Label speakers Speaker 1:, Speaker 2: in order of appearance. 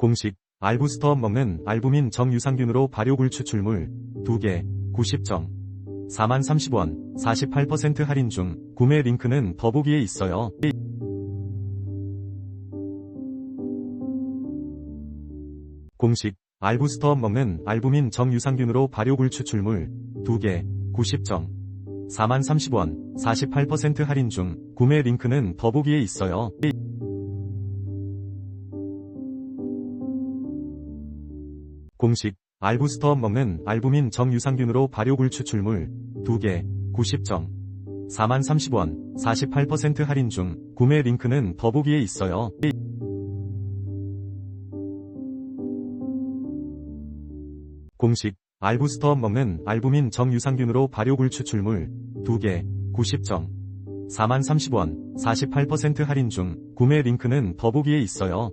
Speaker 1: 공식 알부스터 먹는 알부민 정유산균으로 발효굴 추출물 2개 90정 4만 30원 48% 할인 중 구매 링크는 더보기에 있어요. 공식 알부스터 먹는 알부민 정유산균으로 발효굴 추출물 2개 90정 4만 30원 48% 할인 중 구매 링크는 더보기에 있어요. 공식 알부스터 먹는 알부민 정유산균으로 발효굴 추출물 2개 90정 4만 30원 48% 할인 중 구매 링크는 더보기에 있어요. 공식 알부스터 먹는 알부민 정유산균으로 발효굴 추출물 2개 90정 4만 30원 48% 할인 중 구매 링크는 더보기에 있어요.